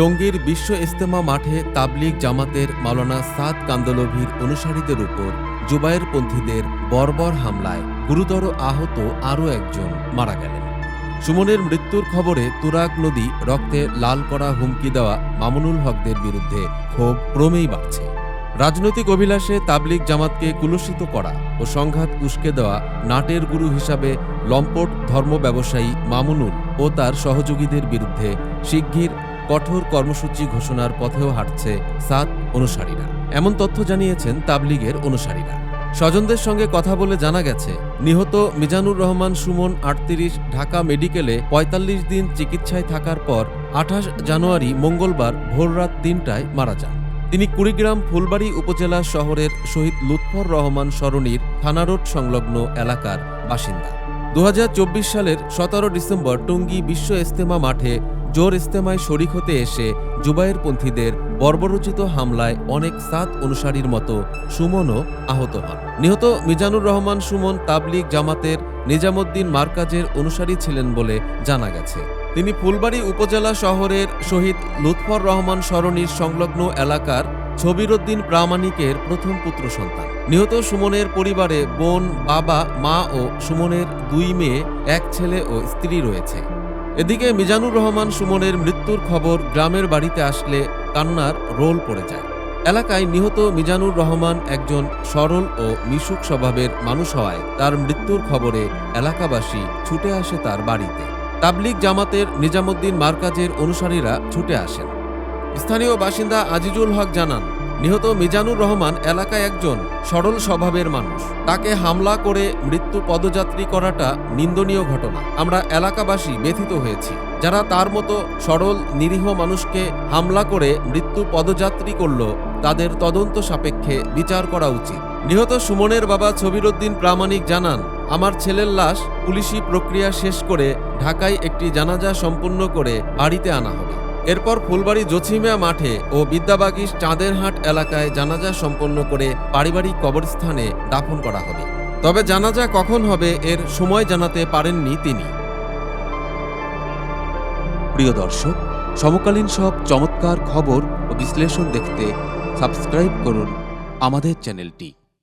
টঙ্গীর বিশ্ব ইস্তেমা মাঠে তাবলিগ জামাতের মাওলানা সাদ কান্দলভির অনুসারীদের উপর জুবায়ের পন্থীদের বর্বর হামলায় গুরুতর আহত আরও একজন মারা গেলেন। সুমনের মৃত্যুর খবরে তুরাগ নদী রক্তে লাল করা হুমকি দেওয়া মামুনুল হকদের বিরুদ্ধে ক্ষোভ ক্রমেই বাড়ছে। রাজনৈতিক অভিলাষে তাবলিগ জামাতকে কুলসিত করা ও সংঘাত উস্কে দেওয়া নাটের গুরু হিসাবে লম্পট ধর্ম ব্যবসায়ী মামুনুল ও তার সহযোগীদের বিরুদ্ধে শিগগির কঠোর কর্মসূচি ঘোষণার পথেও হাঁটছে সাত অনুসারীরা। এমন তথ্য জানিয়েছেন তাবলিগের অনুসারীরা। স্বজনদের সঙ্গে কথা বলে জানা গেছে, নিহত মিজানুর রহমান সুমন আটত্রিশ, ঢাকা মেডিকেলে ৪৫ দিন চিকিৎসায় থাকার পর আঠাশ জানুয়ারি মঙ্গলবার ভোররাত তিনটায় মারা যান। তিনি কুড়িগ্রাম ফুলবাড়ি উপজেলা শহরের শহীদ লুৎফর রহমান সরণির থানা রোড সংলগ্ন এলাকার বাসিন্দা। দু হাজার চব্বিশ সালের সতেরো ডিসেম্বর টঙ্গী বিশ্ব ইস্তেমা মাঠে জোর ইস্তেমায় শরিক হতে এসে জুবায়ের পন্থীদের বর্বরচিত হামলায় অনেক সাত অনুসারীর মতো সুমনও আহত হন। নিহত মিজানুর রহমান সুমন তাবলিগ জামাতের নিজামুদ্দিন মার্কাজের অনুসারী ছিলেন বলে জানা গেছে। তিনি ফুলবাড়ি উপজেলা শহরের শহীদ লুৎফর রহমান সরণির সংলগ্ন এলাকার ছবিরুদ্দিন প্রামাণিকের প্রথম পুত্র সন্তান। নিহত সুমনের পরিবারে বোন, বাবা, মা ও সুমনের দুই মেয়ে, এক ছেলে ও স্ত্রী রয়েছে। এদিকে মিজানুর রহমান সুমনের মৃত্যুর খবর গ্রামের বাড়িতে আসলে কান্নার রোল পড়ে যায়। এলাকায় নিহত মিজানুর রহমান একজন সরল ও মিশুক স্বভাবের মানুষ হওয়ায় তার মৃত্যুর খবরে এলাকাবাসী ছুটে আসে তার বাড়িতে। তাবলিগ জামাতের নিজামুদ্দিন মার্কাজের অনুসারীরা ছুটে আসেন। স্থানীয় বাসিন্দা আজিজুল হক জানান নিহত মিজানুর রহমান এলাকায় একজন সরল স্বভাবের মানুষ। তাকে হামলা করে মৃত্যু পদযাত্রী করাটা নিন্দনীয় ঘটনা। আমরা এলাকাবাসী ব্যথিত হয়েছি। যারা তার মতো সরল, নিরীহ মানুষকে হামলা করে মৃত্যু পদযাত্রী করল, তাদের তদন্ত সাপেক্ষে বিচার করা উচিত। নিহত সুমনের বাবা ছবিরুদ্দিন প্রামাণিক জানান, আমার ছেলের লাশ পুলিশি প্রক্রিয়া শেষ করে ঢাকায় একটি জানাজা সম্পূর্ণ করে বাড়িতে আনা হবে। এরপর ফুলবাড়ি জোছিমিয়া মাঠে ও বিদ্যাবাগিস চাঁদেরহাট এলাকায় জানাজা সম্পন্ন করে পারিবারিক কবরস্থানে দাফন করা হবে। তবে জানাজা কখন হবে এর সময় জানাতে পারেননি তিনি। প্রিয় দর্শক, সমকালীন সব চমৎকার খবর ও বিশ্লেষণ দেখতে সাবস্ক্রাইব করুন আমাদের চ্যানেলটি।